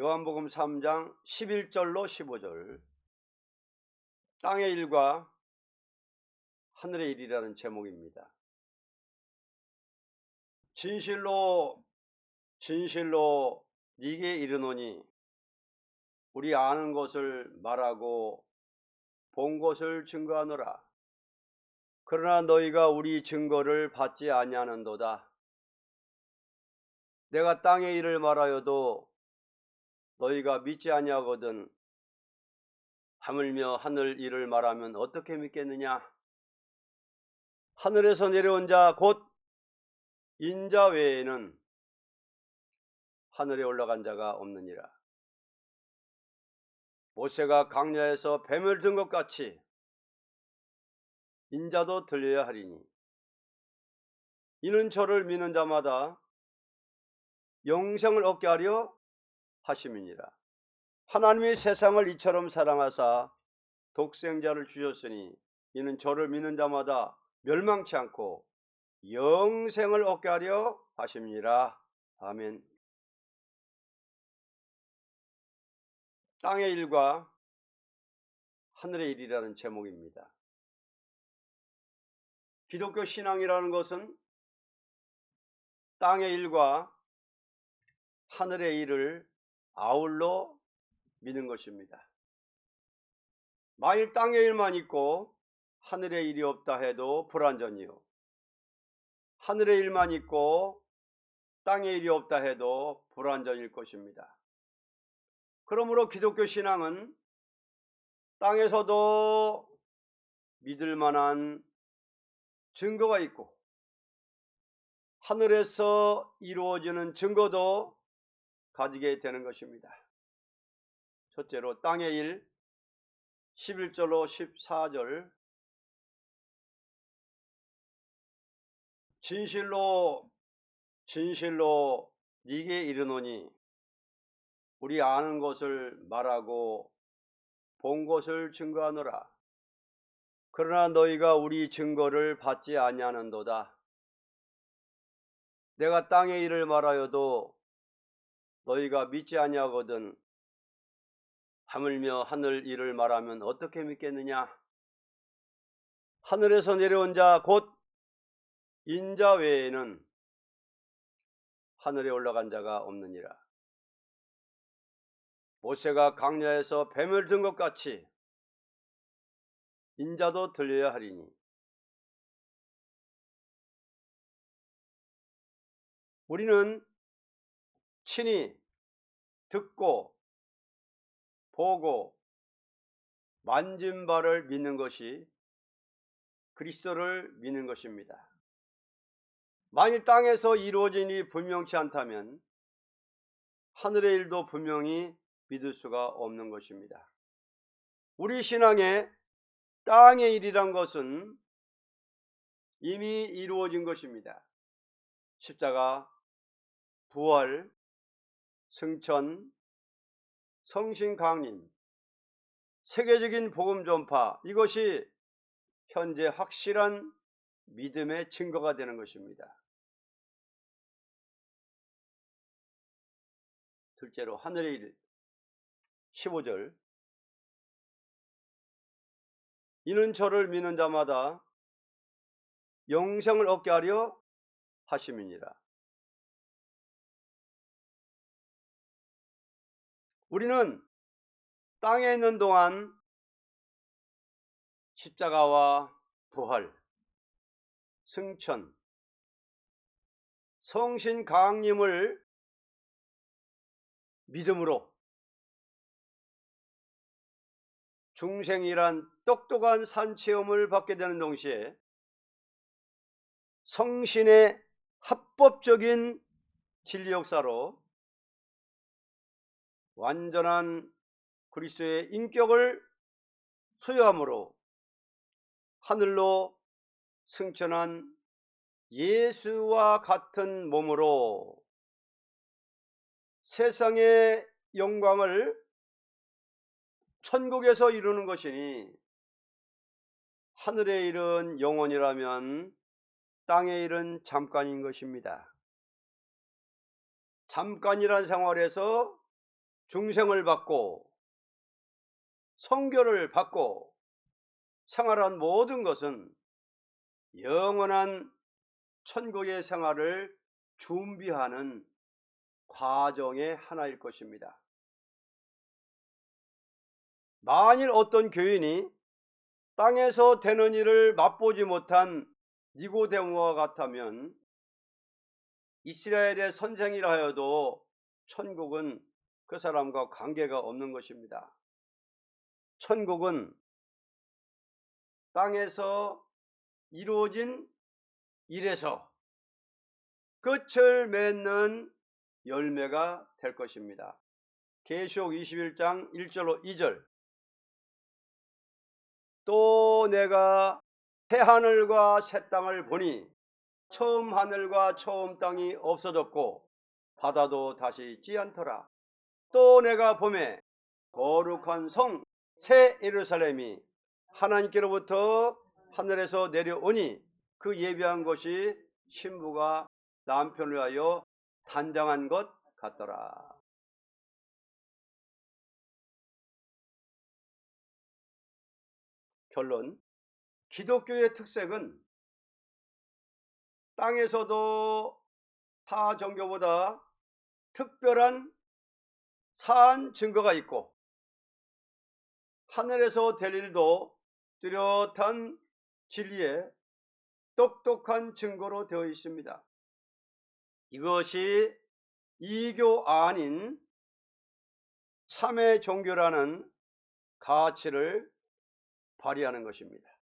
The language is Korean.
요한복음 3장 11절로 15절 땅의 일과 하늘의 일이라는 제목입니다. 진실로 진실로 네게 이르노니 우리 아는 것을 말하고 본 것을 증거하노라. 그러나 너희가 우리 증거를 받지 아니하는도다. 내가 땅의 일을 말하여도 너희가 믿지 아니하거든 하물며 하늘 일을 말하면 어떻게 믿겠느냐? 하늘에서 내려온 자 곧 인자 외에는 하늘에 올라간 자가 없느니라. 모세가 강야에서 뱀을 든 것 같이 인자도 들려야 하리니 이는 저를 믿는 자마다 영생을 얻게 하려 하심이니라. 하나님이 세상을 이처럼 사랑하사 독생자를 주셨으니 이는 저를 믿는 자마다 멸망치 않고 영생을 얻게 하려 하심이니라. 아멘. 땅의 일과 하늘의 일이라는 제목입니다. 기독교 신앙이라는 것은 땅의 일과 하늘의 일을 아울러 믿는 것입니다. 만일 땅의 일만 있고 하늘의 일이 없다 해도 불완전이요. 하늘의 일만 있고 땅의 일이 없다 해도 불완전일 것입니다. 그러므로 기독교 신앙은 땅에서도 믿을 만한 증거가 있고 하늘에서 이루어지는 증거도 가지게 되는 것입니다. 첫째로 땅의 일 11절로 14절 진실로 진실로 네게 이르노니 우리 아는 것을 말하고 본 것을 증거하노라. 그러나 너희가 우리 증거를 받지 아니하는도다. 내가 땅의 일을 말하여도 너희가 믿지 아니하거든 하물며 하늘 일을 말하면 어떻게 믿겠느냐? 하늘에서 내려온 자 곧 인자 외에는 하늘에 올라간 자가 없느니라. 모세가 강야에서 뱀을 든 것 같이 인자도 들려야 하리니. 우리는 친히 듣고 보고 만진 바를 믿는 것이 그리스도를 믿는 것입니다. 만일 땅에서 이루어진 이 분명치 않다면 하늘의 일도 분명히 믿을 수가 없는 것입니다. 우리 신앙의 땅의 일이란 것은 이미 이루어진 것입니다. 십자가, 부활, 승천, 성신 강림, 세계적인 복음 전파 이것이 현재 확실한 믿음의 증거가 되는 것입니다. 둘째로 하늘의 일 15절 이는 저를 믿는 자마다 영생을 얻게 하려 하심이니라. 우리는 땅에 있는 동안 십자가와 부활, 승천, 성신 강림을 믿음으로 중생이란 똑똑한 산체험을 받게 되는 동시에 성신의 합법적인 진리 역사로 완전한 그리스도의 인격을 소유함으로 하늘로 승천한 예수와 같은 몸으로 세상의 영광을 천국에서 이루는 것이니 하늘의 일은 영원이라면 땅의 일은 잠깐인 것입니다. 잠깐이란 생활에서 중생을 받고 성교를 받고 생활한 모든 것은 영원한 천국의 생활을 준비하는 과정의 하나일 것입니다. 만일 어떤 교인이 땅에서 되는 일을 맛보지 못한 니고데모와 같다면 이스라엘의 선생이라 하여도 천국은 그 사람과 관계가 없는 것입니다. 천국은 땅에서 이루어진 일에서 끝을 맺는 열매가 될 것입니다. 계시록 21장 1절로 2절 또 내가 새 하늘과 새 땅을 보니 처음 하늘과 처음 땅이 없어졌고 바다도 다시 있지 않더라. 또 내가 봄에 거룩한 성 새 예루살렘이 하나님께로부터 하늘에서 내려오니 그 예비한 것이 신부가 남편을 위하여 단장한 것 같더라. 결론 기독교의 특색은 땅에서도 타 종교보다 특별한 사안 증거가 있고 하늘에서 될 일도 뚜렷한 진리에 똑똑한 증거로 되어 있습니다. 이것이 이교 아닌 참의 종교라는 가치를 발휘하는 것입니다.